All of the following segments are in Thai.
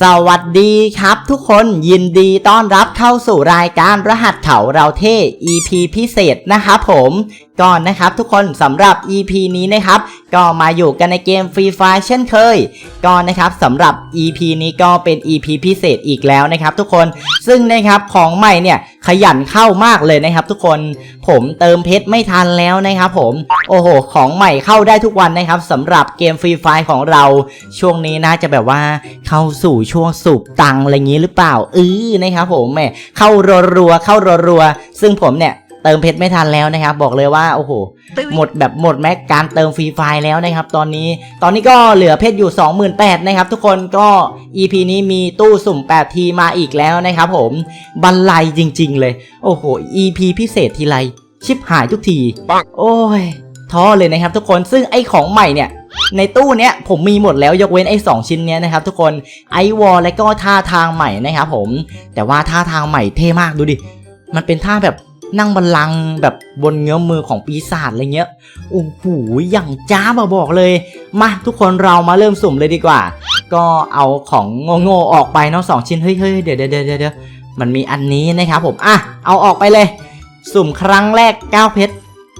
สวัสดีครับทุกคนยินดีต้อนรับเข้าสู่รายการรหัสเขาเราเท่ EP พิเศษนะครับผม ก่อนนะครับทุกคนสำหรับ EP นี้นะครับก็มาอยู่กันในเกมฟรีไฟเช่นเคยก่อนนะครับสำหรับ EP นี้ก็เป็น EP พิเศษอีกแล้วนะครับทุกคนซึ่งนะครับของใหม่เนี่ยขยันเข้ามากเลยนะครับ ทุกคนผมเติมเพชรไม่ทันแล้วนะครับผมโอ้โห ของใหม่เข้าได้ทุกวันนะครับสำหรับเกมฟรีไฟของเรา ช่วงนี้น่าจะแบบว่าเข้าสู่ช่วงสูบตังอะไรอย่างนี้หรือเปล่าเออนะครับผมแหมเข้ารัวๆเข้ารัวๆซึ่งผมเนี่ย เติมเพชรไม่ทันแล้วนะครับ บอกเลยว่าโอ้โหหมดแบบหมดแม็กการเติมฟรีไฟล์แล้วนะครับ ตอนนี้ตอนนี้ก็เหลือเพชรอยู่ 28,000นะครับ ทุกคนก็ EP นี้มีตู้สุ่ม8ทีมาอีกแล้วนะครับผมบันไลจริง ๆ เลย โอ้โห EP พิเศษทีไรชิบหายทุกทีปังโอ้ยท้อเลยนะครับ ทุกคนซึ่งไอ้ของใหม่เนี่ยในตู้เนี้ยผมมีหมดแล้วยกเว้นไอ้สองชิ้นเนี้ยนะครับทุกคนไอวอลและก็ท่าทางใหม่นะครับผม แต่ว่าท่าทางใหม่เท่มากดูดิ มันเป็นท่าแบบ นั่งบัลลังก์แบบบนเงื้อมือของปีศาจอะไรเงี้ยโอ้โหอย่างจ้าบอะบอกเลย มาทุกคนเรามาเริ่มสุ่มเลยดีกว่า ก็เอาของโง่ๆออกไปเนาะสองชิ้นเฮ้ยเฮ้ยเดี๋ยวเดี๋ยวเดี๋ยวมันมีอันนี้นะครับผมอะเอาออกไปเลย สุ่มครั้งแรก9เพชร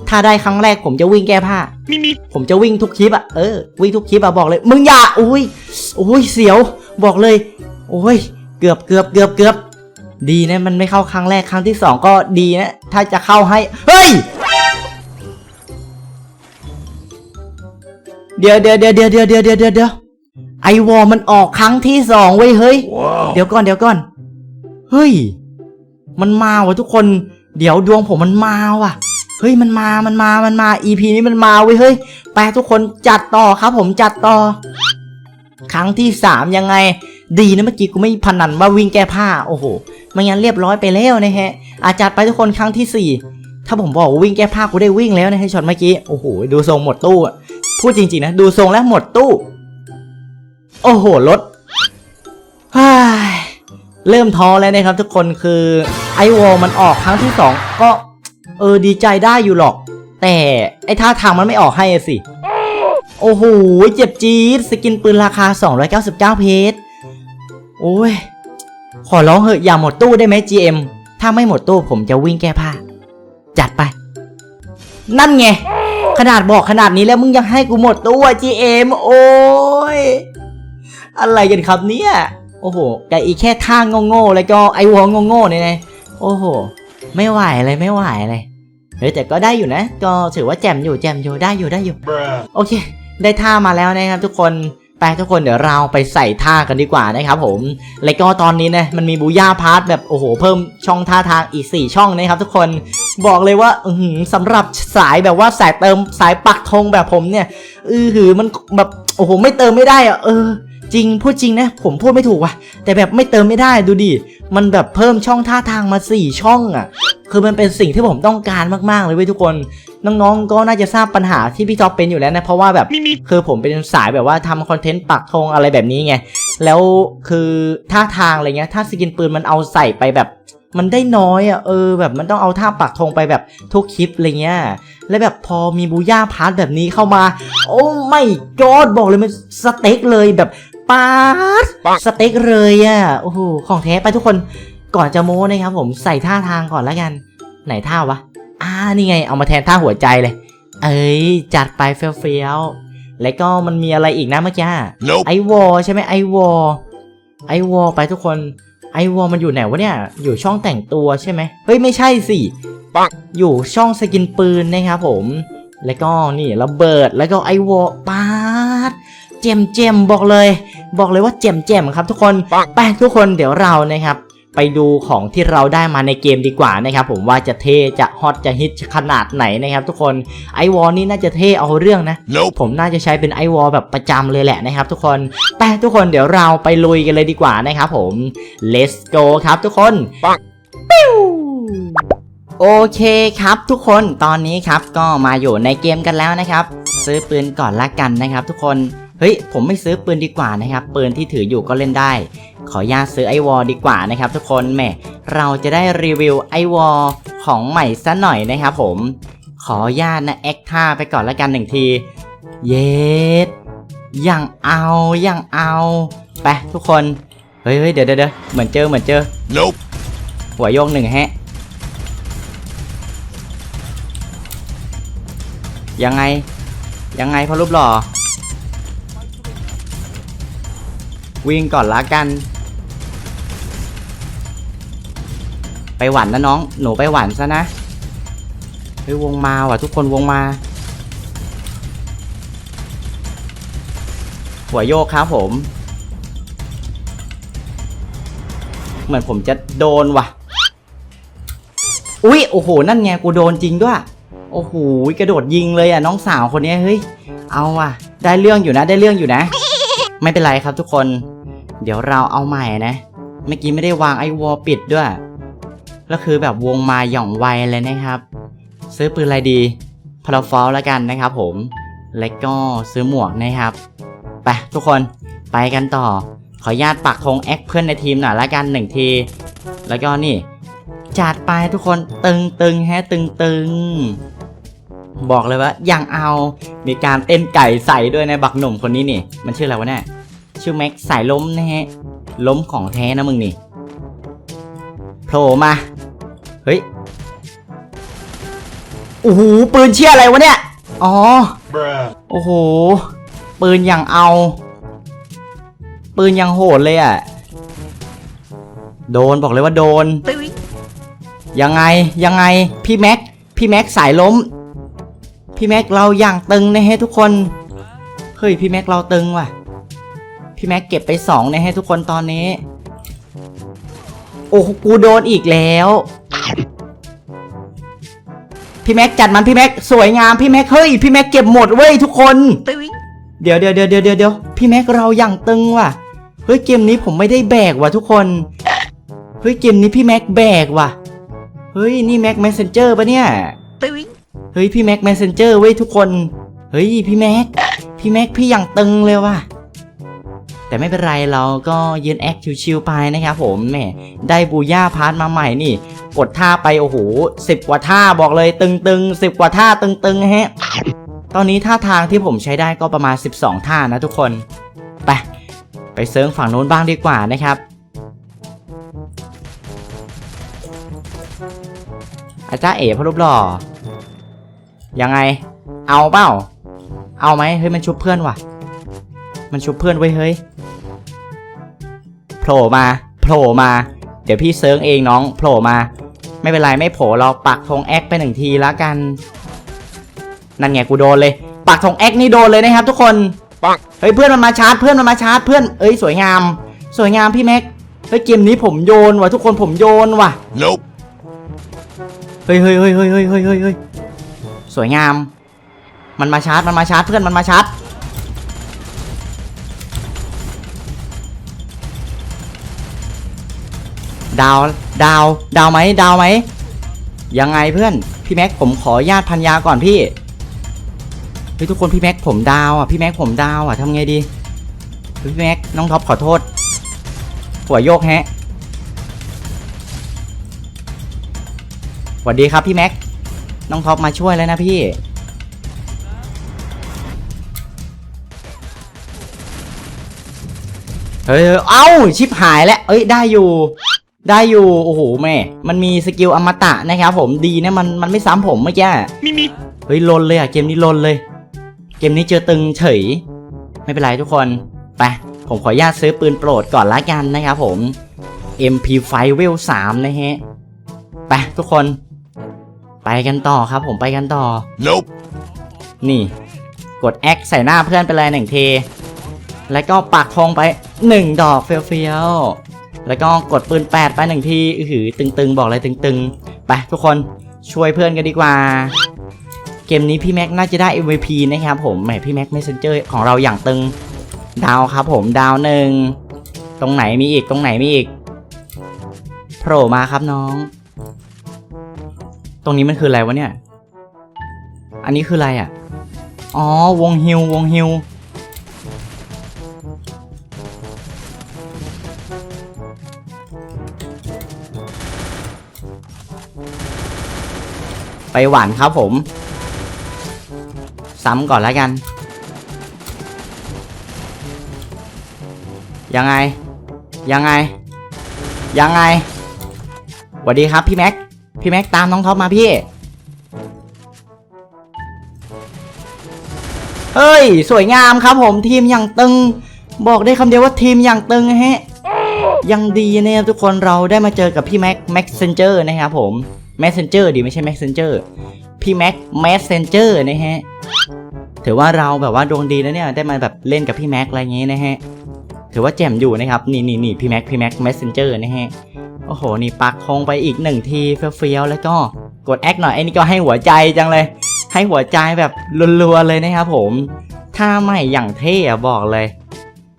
ถ้าได้ครั้งแรกผมจะวิ่งแก้ผ้ามีมีผมจะวิ่งทุกคลิปอะเออวิ่งทุกคลิปอะบอกเลย มึงอย่าอุ้ยอุ้ยเสียว บอกเลยโอ้ยเกือบเกือบเกือบเกือบ ดีนะมันไม่เข้าครั้งแรกครั้งที่สองก็ดีนะ ถ้าจะเข้าให้ เฮ้ย เดี๋ยวเดี๋ยวเดี๋ยวเดี๋ยวเดี๋ยวเดี๋ยวเดี๋ยวเดี๋ยวเดี๋ยวไอวอลมันออกครั้งที่สองเว้ยเฮ้ยว้าวเดี๋ยวก่อนเดี๋ยวก่อน เฮ้ย มันมาว่ะทุกคน เดี๋ยวดวงผมมันมาว่ะ เฮ้ยมันมามันมามันมา EP นี้มันมาเว้ยเฮ้ยไปทุกคนจัดต่อครับ ผมจัดต่อ ครั้งที่สามยังไงดีนะเมื่อกี้กูไม่พนันว่าวิ่งแก้ผ้า โอ้โห ไม่งั้นเรียบร้อยไปแล้วนะฮะอาจัดไปทุกคนครั้งที่สี่ถ้าผมบอกวิ่งแก้ผ้ากูได้วิ่งแล้วนะให้ช็อตเมื่อกี้โอ้โหดูทรงหมดตู้อะพูดจริงๆนะดูทรงแล้วหมดตู้ โอ้โหรถเริ่มท้อแล้วนะครับทุกคนคือไอวอลมันออกครั้งที่สองก็เออดีใจได้อยู่หรอก แต่ไอท่าทางมันไม่ออกให้สิ โอ้โหเจ็บจี๊ดสกินปืนราคา 299 เพชรโอ้ย ขอร้องเหอะอย่าหมดตู้ได้ไหม GM ถ้าไม่หมดตู้ผมจะวิ่งแก้ผ้า จัดไป นั่นไง ขนาดบอกขนาดนี้แล้วมึงยังให้กูหมดตู้อะ GM โอ้ย อะไรกันครับเนี่ย โอ้โหกับอีแค่ท่าโง่ๆแล้วก็ไอวอลโง่ๆเนี่ยนะโอ้โห ไม่ไหวเลยไม่ไหวเลยเฮ้ยแต่ก็ได้อยู่นะ ก็ถือว่าแจมอยู่แจมอยู่ได้อยู่ได้อยู่ โอเค ได้ท่ามาแล้วนะครับทุกคน ไปทุกคนเดี๋ยวเราไปใส่ท่ากันดีกว่านะครับผม แล้วก็ตอนนี้นะมันมีบูย่าพาร์ทแบบโอ้โหเพิ่มช่องท่าทางอีก 4 ช่องนะครับทุกคนบอกเลยว่าอือหือสำหรับสายแบบว่าสายเติมสายปักธงแบบผมเนี่ย อือหือมันแบบโอ้โหไม่เติมไม่ได้อะเออจริงพูดจริงนะผมพูดไม่ถูกว่ะ แต่แบบไม่เติมไม่ได้ดูดิมันแบบเพิ่มช่องท่าทางมา 4 ช่องอะ่ะ คือมันเป็นสิ่งที่ผมต้องการมากๆเลยเว้ยทุกคนน้องๆ ก็น่าจะทราบปัญหาที่พี่ท็อปเป็นอยู่แล้วนะ เพราะว่าแบบมีมีคือผมเป็นสายแบบว่าทำคอนเทนต์ปักธงอะไรแบบนี้ไง แล้วคือท่าทางอะไรเงี้ย ถ้าสกินปืนมันเอาใส่ไปแบบมันได้น้อยอะเออแบบมันต้องเอาท่าปักธงไปแบบทุกคลิปอะไรเงี้ยแล้วแบบพอมีบูย่าพาร์ทแบบนี้เข้ามา โอ้ไม่กอดบอกเลยมันสเต็กเลยแบบปาดปังสเต็กเลยอะโอ้โหของแท้ไปทุกคนก่อนจะโม้นะครับผมใส่ท่าทางก่อนแล้วกัน ไหนท่าวะอ่า นี่ไง เอามาแทนท่าหัวใจเลย เอ้ย จัดไปเฟี้ยวๆ แล้วก็มันมีอะไรอีกนะเมื่อกี้ nope ไอวอลใช่ไหมไอวอลไอวอลไปทุกคน ไอวอลมันอยู่ไหนวะเนี่ย อยู่ช่องแต่งตัวใช่ไหมเฮ้ย ไม่ใช่สิปังอยู่ช่องสกินปืนนะครับผม แล้วก็นี่ระเบิด แล้วก็ไอวอลปาดเจมเจมบอกเลย บอกเลยว่าเจมเจมครับทุกคนปังไปทุกคนเดี๋ยวเรานะครับ ไปดูของที่เราได้มาในเกมดีกว่านะครับผมว่าจะเท่จะฮอตจะฮิตขนาดไหนนะครับทุกคนไอวอลนี่น่าจะเท่เอาเรื่องนะ nope ผมน่าจะใช้เป็นไอวอลแบบประจำเลยแหละนะครับทุกคนไปทุกคนเดี๋ยวเราไปลุยกันเลยดีกว่านะครับผม let's go ครับทุกคนปังปิ้วโอเคครับทุกคนตอนนี้ครับก็มาอยู่ในเกมกันแล้วนะครับ ซื้อปืนก่อนละกันนะครับ ทุกคนเฮ้ยผมไม่ซื้อปืนดีกว่านะครับปืนที่ถืออยู่ก็เล่นได้ ขออนุญาตซื้อไอวอลดีกว่านะครับทุกคนแหมเราจะได้รีวิวไอวอลของใหม่ซะหน่อยนะครับผมขออนุญาตนะแอคท่าไปก่อนละกันหนึ่งที เย็ดยังเอายังเอาไปทุกคนเฮ้ยเฮ้ยเดี๋ยวเดี๋ยวเดี๋ยวเหมือนเจอเหมือนเจอ Nope. หัวโยกหนึ่งแฮะยังไง ยังไงพอรูปหล่อ วิ่งก่อนละกัน ไปหวันนะน้อง หนูไปหวันซะนะเฮ้ยวงมาว่ะทุกคนวงมา หัวโยกครับผม เหมือนผมจะโดนว่ะ อุ๊ยโอ้โห นั่นไงกูโดนจริงด้วย โอ้โหกระโดดยิงเลยอะน้องสาวคนนี้เฮ้ย เอาว่ะ ได้เรื่องอยู่นะ ได้เรื่องอยู่นะ ไม่เป็นไรครับทุกคน เดี๋ยวเราเอาใหม่นะ เมื่อกี้ไม่ได้วางไอ้วอลปิดด้วย แล้วคือแบบวงมาหย่องไวเลยนะครับ ซื้อปืนอะไรดีพาราฟอลแล้วกันนะครับผมแล้วก็ซื้อหมวกนะครับไปทุกคนไปกันต่อ ขออนุญาตปักธงแอคเพื่อนในทีมหน่อยละกันหนึ่งที แล้วก็นี่ จัดไปทุกคนตึงตึงๆแฮตึงตึงๆบอกเลยว่ายังเอามีการเต้นไก่ใส่ด้วยในะบักหนุ่มคนนี้นี่ มันชื่ออะไรวะเนี่ยชื่อแม็กใสายล้มนะฮะล้มของแท้นะมึงนี่ โผล่มา เฮ้ยโอ้โหปืนเชี่ยอะไรวะเนี่ย อ๋อ Bruh. โอ้โห ปืนอย่างเอา ปืนยังโหดเลยอะ โดนบอกเลยว่าโดน ยังไงยังไงพี่แม็ก พี่แม็กสายล้ม พี่แม็กเราอย่างตึงนะฮะทุกคน เฮ้ยพี่แม็กเราตึงว่ะ พี่แม็กเก็บไปสองนะฮะทุกคนตอนนี้ โอ้กูโดนอีกแล้ว พี่แม็กจัดมันพี่แม็กสวยงามพี่แม็กเฮ้ยพี่แม็กเก็บหมดเว้ยทุกคน เดี๋ยวเดี๋ยวเดี๋ยวเดี๋ยวเดี๋ยวพี่แม็กเราอย่างตึงว่ะเฮ้ยเกมนี้ผมไม่ได้แบกว่ะทุกคนเฮ้ยเกมนี้พี่แม็กแบกว่ะเฮ้ยนี่แม็กแมสเซนเจอร์ปะเนี่ยเฮ้ยพี่แม็กแมสเซนเจอร์เว้ยทุกคนเฮ้ยพี่แม็กพี่แม็กพี่อย่างตึงเลยว่ะ แต่ไม่เป็นไรเราก็ยืนแอคชิวๆไปนะครับผมแหมได้บูย่าพาร์ทมาใหม่นี่ กดท่าไปโอ้โหสิบกว่าท่าบอกเลยตึงๆสิบกว่าท่าตึงๆฮะตอนนี้ท่าทางที่ผมใช้ได้ก็ประมาณ 12 ท่านะทุกคน ไป ไปเซิร์งฝั่งโน้นบ้างดีกว่านะครับอาจารย์เอ๋พรูปหล่อ ยังไง เอาเปล่า เอาไหมเฮ้ยมันชุบเพื่อนว่ะ มันชุบเพื่อนไว้เฮ้ยโผล่มาโผล่มา เดี๋ยวพี่เซิร์งเองน้องโผล่มา ไม่เป็นไรไม่โผล่เราปักธงแอคไปหนึ่งทีแล้วกัน นั่นไงกูโดนเลย ปักธงแอคนี่โดนเลยนะครับ ทุกคนปักเฮ้ยเพื่อนมันมาชาร์จเพื่อนมันมาชาร์จเพื่อนเอ้ยสวยงาม สวยงามพี่แม็กเฮ้ยเกมนี้ผมโยนว่ะทุกคนผมโยนว่ะเฮ้ยเฮ้ยเฮ้ยเฮ้ยเฮ้ยเฮ้ยสวยงาม มันมาชาร์จมันมาชาร์จเพื่อนมันมาชาร์จ ดาว ดาว ดาวไหมดาวไหม ยังไงเพื่อน พี่แม็กผมขอญาตพันยาก่อนพี่เฮ้ยทุกคนพี่แม็กผมดาวอะพี่แม็กผมดาวอะทำไงดีพี่แม็กน้องท็อปขอโทษหัวโยกแฮะสวัสดีครับพี่แม็กน้องท็อปมาช่วยแล้วนะพี่เฮ้ยเอ้าชิบหายแล้วเอ้ยได้อยู่ ได้อยู่ โอ้โหแม่ มันมีสกิลอมตะนะครับผมดีนะมันมันไม่ซ้ำผมเมื่อกี้ Mimi. เฮ้ยลนเลยอะเกมนี้ลนเลย เกมนี้เจอตึงเฉย ไม่เป็นไรทุกคนไปผมขออนุญาตซื้อปืนโปรดก่อนละกันนะครับผม MP5 เวล3นะฮะไปทุกคน ไปกันต่อครับผมไปกันต่อ Nope. นี่ กด X ใส่หน้าเพื่อนไปเลยหนึ่งทีแล้วก็ปักธงไปหนึ่งดอกเฟี้ยวๆ แล้วก็กดปืน8ไปหนึ่งทีอือหือตึงๆ บอกเลยตึงๆ ไปทุกคนช่วยเพื่อนกันดีกว่า เกมนี้พี่แม็กน่าจะได้ MVP นะครับผมแหมพี่แม็ก Messenger ของเราอย่างตึงดาวครับผมดาวหนึ่งตรงไหนมีอีกตรงไหนมีอีกโผล่มาครับน้อง ตรงนี้มันคืออะไรวะเนี่ย อันนี้คืออะไรอะ อ๋อวงฮิววงฮิว ไปหวานครับผม ซ้ำก่อนแล้วกัน ยังไง ยังไง ยังไงสวัสดีครับพี่แม็ก พี่แม็กตามน้องท็อปมาพี่ เฮ้ย สวยงามครับผมทีมอย่างตึง บอกได้คำเดียวว่าทีมอย่างตึงฮะยังดีนะครับทุกคนเราได้มาเจอกับพี่แม็กแม็กเซนเจอร์นะครับผม แมสเซนเจอร์ดีไม่ใช่แม็กเซนเจอร์พี่แม็กแมสเซนเจอร์นะฮะถือว่าเราแบบว่าดวงดีแล้วเนี่ยได้มาแบบเล่นกับพี่แม็กอะไรอย่างงี้นะฮะถือว่าแจ่มอยู่นะครับนี่นี่นี่พี่แม็กพี่แม็กแมสเซนเจอร์นะฮะโอ้โหนี่ปักธงไปอีกหนึ่งทีเฟี้ยวๆแล้วก็กดแอคหน่อยไอ้นี่ก็ให้หัวใจจังเลย ให้หัวใจแบบรัวๆเลยนะครับผมถ้าไม่อย่างเท่อะบอกเลย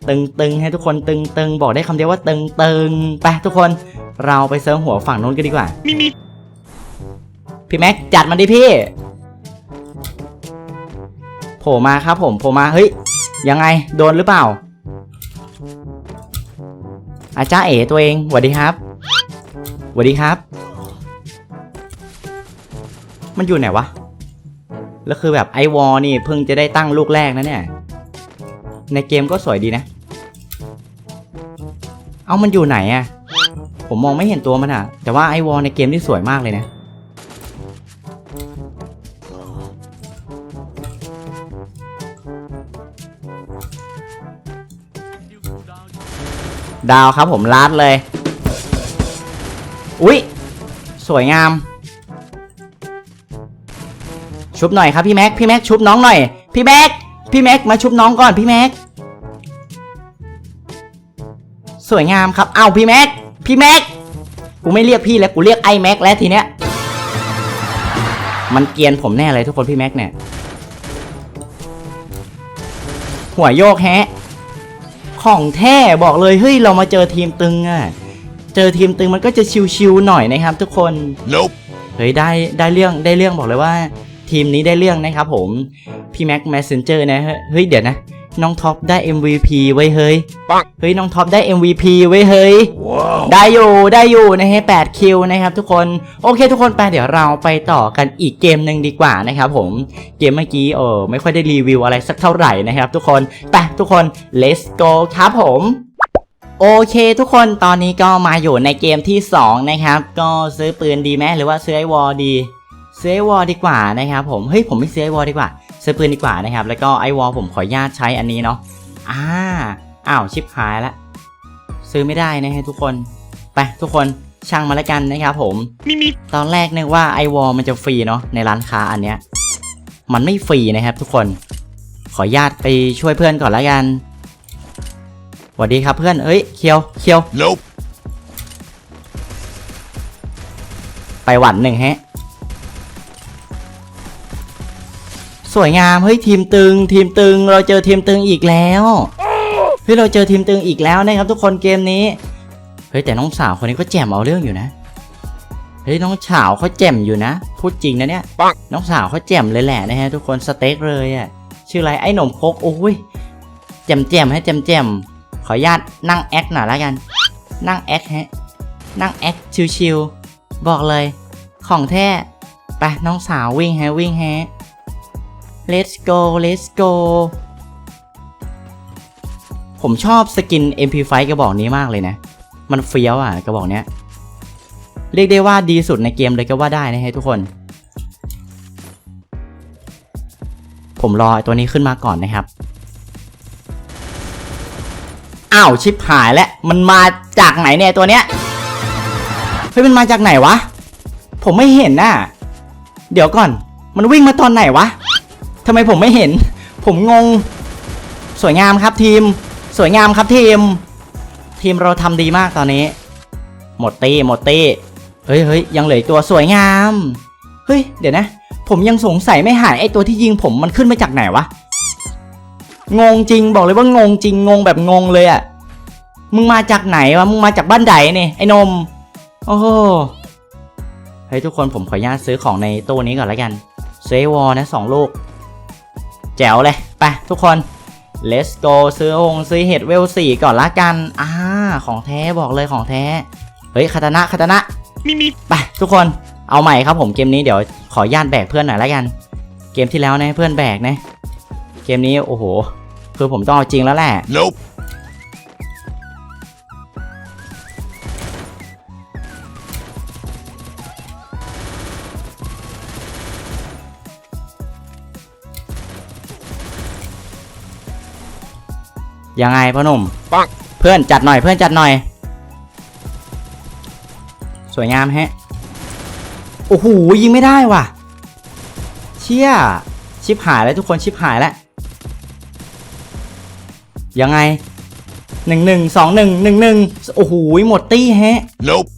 ตึงๆให้ทุกคนตึงๆบอกได้คำเดียวว่าตึงๆไปทุกคนเราไปเซิร์ฟหัวฝั่งนู้นกันดีกว่ามีมี พี่แม็กจัดมันดิพี่โผล่มาครับผมโผล่มาเฮ้ยยังไงโดนหรือเปล่า อาจ้ารย์เอ๋ตัวเองสวัสดีครับสวัสดีครับ มันอยู่ไหนวะแล้วคือแบบไอวอลนี่เพิ่งจะได้ตั้งลูกแรกนะเนี่ย ในเกมก็สวยดีนะ เอามันอยู่ไหนอะผมมองไม่เห็นตัวมันอะแต่ว่าไอวอลในเกมที่สวยมากเลยนะ ดาวครับผมลาดเลย อุ๊ย สวยงาม ชุบหน่อยครับพี่แม็ก พี่แม็กชุบน้องหน่อย พี่แม็ก พี่แม็กมาชุบน้องก่อนพี่แม็ก สวยงามครับ เอ้าพี่แม็ก พี่แม็ก กูไม่เรียกพี่แล้วกูเรียกไอแม็กแล้วทีเนี้ย มันเกียนผมแน่เลยทุกคนพี่แม็กเนี่ย หัวโยกแฮะ ของแท้บอกเลยเฮ้ยเรามาเจอทีมตึงอะเจอทีมตึงมันก็จะชิวๆหน่อยนะครับ ทุกคน Nope เฮ้ยได้ได้เรื่องได้เรื่องบอกเลยว่า ทีมนี้ได้เรื่องนะครับผมพี่แม็กแมสเซนเจอร์นะเฮ้ยเฮ้ยเดี๋ยวนะ น้องท็อปได้ MVP ไว้เฮ้ยปังเฮ้ยน้องท็อปได้ MVP ไว้เฮ้ย Wow ได้อยู่ได้อยู่นะฮะ8คิวนะครับทุกคน โอเคทุกคนไปเดี๋ยวเราไปต่อกันอีกเกมหนึ่งดีกว่านะครับผม เกมเมื่อกี้เออไม่ค่อยได้รีวิวอะไรสักเท่าไหร่นะครับทุกคนไปทุกคน let's go ครับผมโอเคทุกคนตอนนี้ก็มาอยู่ในเกมที่ 2 นะครับ ก็ซื้อปืนดีไหมหรือว่าซื้อไอวอลดี ซื้อไอวอลดีกว่านะครับผม เฮ้ยผมไม่ซื้อไอวอลดีกว่า ซื้อปืนดีกว่านะครับ แล้วก็ไอวอลผมขออนุญาตใช้อันนี้เนาะอ่าอ้าวชิปหายละซื้อไม่ได้นะฮะทุกคนไปทุกคนช่างมาแล้วกันนะครับผมมีมีตอนแรกนึกว่าไอวอลมันจะฟรีเนาะในร้านค้าอันเนี้ยมันไม่ฟรีนะครับ ทุกคน ขออนุญาตไปช่วยเพื่อนก่อนแล้วกันสวัสดีครับเพื่อนเอ้ยเคียวเคียว Nope ไปหวันหนึ่งฮะ สวยงามเฮ้ยทีมตึง ทีมตึง เราเจอทีมตึงอีกแล้วเฮ้ยเราเจอทีมตึงอีกแล้วนะครับทุกคนเกมนี้เฮ้ยแต่น้องสาวคนนี้ก็แจ่มเอาเรื่องอยู่นะเฮ้ยน้องสาวเขาแจ่มอยู่นะ พูดจริงนะเนี่ยน้องสาวเขาแจ่มเลยแหละนะฮะทุกคนสเต็กเลยอะ่ะชื่ออะไรไอ้หนมคกโอ้ยแจ่มแจ่มให้แจ่มแจ่มขออนุญาตนั่งแอคหน่อยละกัน นั่งแอคฮะนั่งแอคชิวๆบอกเลย ของแท้ไปน้องสาววิ่งฮะวิ่งฮะ let's go let's go ผมชอบสกิน MP5 กระบอกนี้มากเลยนะ มันเฟี้ยวอะกระบอกเนี้ย เรียกได้ว่าดีสุดในเกมเลยก็ว่าได้นะฮะทุกคน ผมรอตัวนี้ขึ้นมาก่อนนะครับ อ้าวชิปหายแล้วมันมาจากไหนเนี่ยตัวเนี้ย เฮ้ยมันมาจากไหนวะ ผมไม่เห็นน่ะ เดี๋ยวก่อน มันวิ่งมาตอนไหนวะ ทำไมผมไม่เห็น ผมงง สวยงามครับทีม สวยงามครับทีม ทีมเราทำดีมากตอนนี้ หมดตีหมดตีเฮ้ยเฮ้ยยังเหลืออกตัวสวยงาม เฮ้ย เดี๋ยวนะ ผมยังสงสัยไม่หายไอตัวที่ยิงผมมันขึ้นมาจากไหนวะ งงจริงบอกเลยว่างงจริงงงแบบงงเลยอะ่ะ มึงมาจากไหนวะ มึงมาจากบ้านใดเนี่ยไอ้นม โอ้โห เฮ้ยทุกคนผมขออนุญาตซื้อของในตู้นี้ก่อนแล้วกัน เซวอนะสองลูก แจ๋วเลย ไปทุกคน let's go ซื้อหงซื้อเห็ดเวลสี่ก่อนละกัน อ่า ของแท้บอกเลยของแท้ เฮ้ยคาตานะคาตานะมีมีไปทุกคนเอาใหม่ครับผมเกมนี้เดี๋ยวขออนุญาตแบกเพื่อนหน่อยแล้วกัน เกมที่แล้วนะให้เพื่อนแบกนะ เกมนี้โอ้โห คือผมต้องเอาจริงแล้วแหละ Nope ยังไงพ่อหนุ่มปังเพื่อนจัดหน่อยเพื่อนจัดหน่อย สวยงามแฮะโอ้โหยิงไม่ได้ว่ะ เชี่ยชิบหายแล้วทุกคนชิบหายแล้วยังไงหนึ่งหนึ่งสองหนึ่งหนึ่งหนึ่งโอ้โหหมดตี้แฮะ Nope.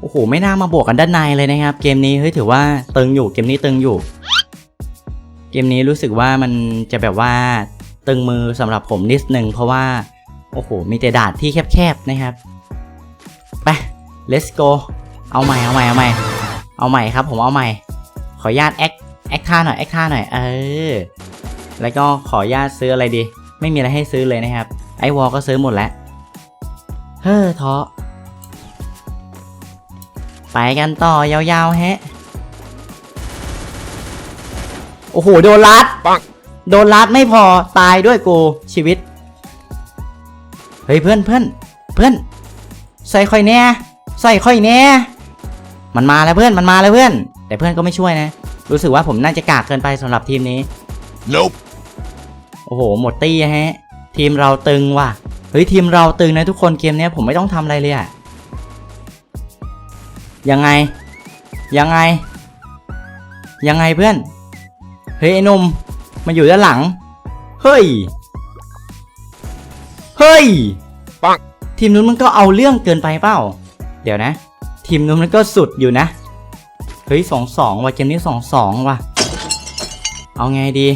โอ้โห ไม่น่ามาบวกกันด้านในเลยนะครับ เกมนี้เฮ้ยถือว่าตึงอยู่เกมนี้ตึงอยู่ เกมนี้รู้สึกว่ามันจะแบบว่า ตึงมือสำหรับผมนิดนึงเพราะว่า โอ้โห มีแต่ด่านที่แคบๆนะครับ ไป let's go เอาใหม่เอาใหม่เอาใหม่เอาใหม่ครับผมเอาใหม่ ขออนุญาตแอคแอคท่าหน่อยแอคท่าหน่อยเออแล้วก็ขออนุญาตซื้ออะไรดี ไม่มีอะไรให้ซื้อเลยนะครับ ไอวอลก็ซื้อหมดแล้วเฮ้อท้อไปกันต่อยาวๆแฮะ โอ้โห โดนลัดปัง โดนลัดไม่พอตายด้วยกูชีวิต เฮ้ยเพื่อนเพื่อนเพื่อน ใส่ค่อยแน่ใส่ค่อยแน่มันมาแล้วเพื่อนมันมาแล้วเพื่อน แต่เพื่อนก็ไม่ช่วยนะ รู้สึกว่าผมน่าจะกากเกินไปสำหรับทีมนี้ Nope. โอ้โห หมดตี้ฮะ ทีมเราตึงว่ะเฮ้ยทีมเราตึงนะทุกคนเกมเนี้ยผมไม่ต้องทำอะไรเลยอะยังไง ยังไง ยังไงเพื่อน เฮ้ยไอ้หนุ่ม มันอยู่ด้านหลัง เฮ้ย เฮ้ย ปังทีมนู้นมันก็เอาเรื่องเกินไปเปล่า เดี๋ยวนะ ทีมนู้นมันก็สุดอยู่นะ เฮ้ยสองสองว่ะเกมนี้สองสองว่ะ เอาไงดี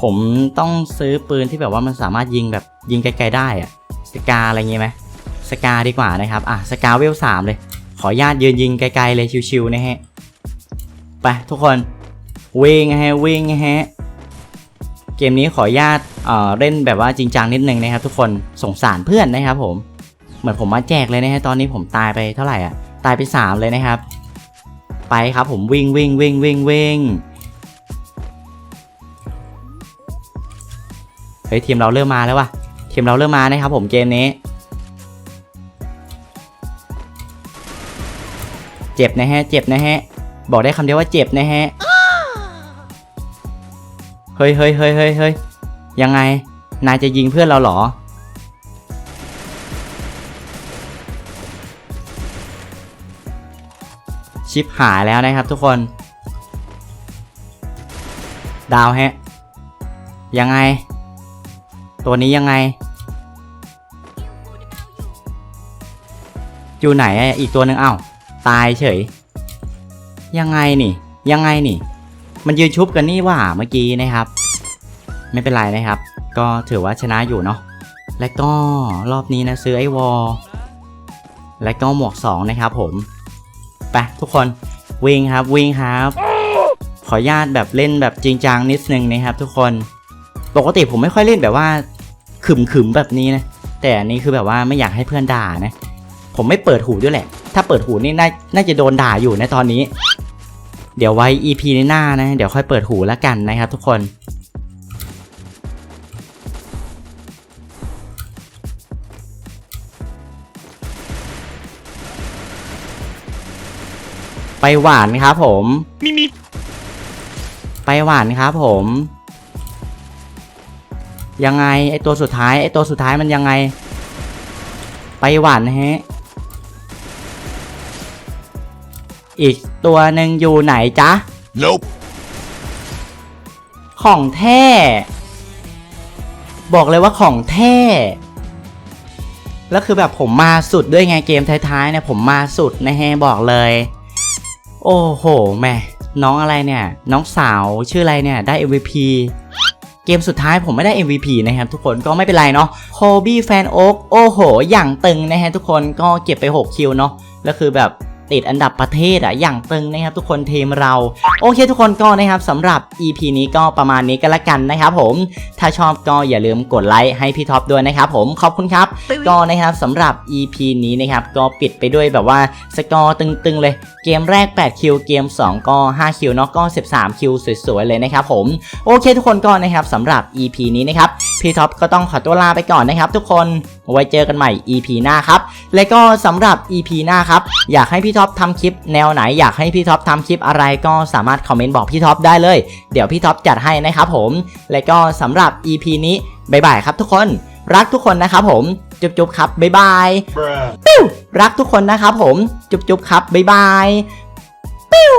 ผมต้องซื้อปืนที่แบบว่ามันสามารถยิงแบบยิงไกลๆได้อะสกาอะไรเงี้ยไหมสกาดีกว่านะครับ อะ สกาเวลสามเลย ขออนุญาตยืนยิงไกลๆเลยชิวๆนะฮะ ไปทุกคน วิ่งฮะ วิ่งฮะ เกมนี้ขออนุญาตเอ่อเล่นแบบว่าจริงจังนิดนึงนะครับ ทุกคนสงสารเพื่อนนะครับผม เหมือนผมมาแจกเลยนะฮะตอนนี้ผมตายไปเท่าไหร่อะตายไปสามเลยนะครับ ไปครับผมวิ่งวิ่งวิ่งวิ่งวิ่งเฮ้ยทีมเราเริ่มมาแล้วว่ะทีมเราเริ่มมานะครับผมเกมนี้ เจ็บนะฮะเจ็บนะฮะบอกได้คำเดียวว่าเจ็บนะฮะ เฮ้ยเฮ้ยเฮ้ยเฮ้ยเฮ้ยยังไง นายจะยิงเพื่อนเราเหรอ ชิปหายแล้วนะครับทุกคน ดาวฮะ ยังไง ตัวนี้ยังไง อยู่ไหนอะอีกตัวหนึ่งเอ้า ตายเฉย ยังไงนี่ ยังไงนี่ มันยืนชุบกันนี่ว่าเมื่อกี้นะครับ ไม่เป็นไรนะครับ ก็ถือว่าชนะอยู่เนาะและก็รอบนี้นะซื้อไอวอลและก็หมวกสองนะครับผม ไปทุกคนวิ่งครับวิ่งครับ ขออนุญาตแบบเล่นแบบจริงจังนิดนึงนะครับ ทุกคนปกติผมไม่ค่อยเล่นแบบว่าขึมขึมแบบนี้นะ แต่อันนี้คือแบบว่าไม่อยากให้เพื่อนด่านะ ผมไม่เปิดหูด้วยแหละ ถ้าเปิดหูนี่น่าน่าจะโดนด่าอยู่ในตอนนี้ เดี๋ยวไว้ EP ในหน้านะ เดี๋ยวค่อยเปิดหูแล้วกันนะครับทุกคนไปหวานครับผม Me me. ไปหวานครับผม ยังไงไอตัวสุดท้ายไอตัวสุดท้ายมันยังไง ไปหวานนะฮะ อีกตัวหนึ่งอยู่ไหนจ๊ะ Nope. ของแท้ บอกเลยว่าของแท้ แล้วคือแบบผมมาสุดด้วยไงเกมท้ายๆเนี่ยผมมาสุดนะฮะบอกเลย โอ้โหแม่น้องอะไรเนี่ย น้องสาวชื่ออะไรเนี่ยได้ MVP เกมสุดท้ายผมไม่ได้ MVP นะครับทุกคนก็ไม่เป็นไรเนาะโคบี้แฟนโอ๊กโอ้โห อย่างตึงนะฮะทุกคนก็เก็บไป 6 คิวเนาะแล้วคือแบบ ติดอันดับประเทศอะอย่างตึงนะครับทุกคนทีมเรา โอเคทุกคนก็นะครับสำหรับ EP นี้ก็ประมาณนี้ก็แล้วกันนะครับผม ถ้าชอบก็อย่าลืมกดไลค์ให้พี่ท็อปด้วยนะครับผมขอบคุณครับ ก็นะครับสำหรับ EP นี้นะครับก็ปิดไปด้วยแบบว่าสกอร์ตึงๆเลยเกมแรก8คิวเกม 2 ก็ 5 คิวเนาะก็ 13 คิวสวยๆเลยนะครับผมโอเคทุกคนก็นะครับสำหรับ EP นี้นะครับพี่ท็อปก็ต้องขอตัวลาไปก่อนนะครับทุกคน ไว้เจอกันใหม่ EP หน้าครับ และก็สำหรับ EP หน้าครับ อยากให้พี่ท็อปทำคลิปแนวไหน อยากให้พี่ท็อปทำคลิปอะไรก็สามารถคอมเมนต์บอกพี่ท็อปได้เลย เดี๋ยวพี่ท็อปจัดให้นะครับผม และก็สำหรับ EP นี้บ๊ายบายครับทุกคน รักทุกคนนะครับผม จุ๊บจุ๊บครับบ๊ายบาย Bruh. ปิ้วรักทุกคนนะครับผม จุ๊บจุ๊บครับบ๊ายบายปิ้ว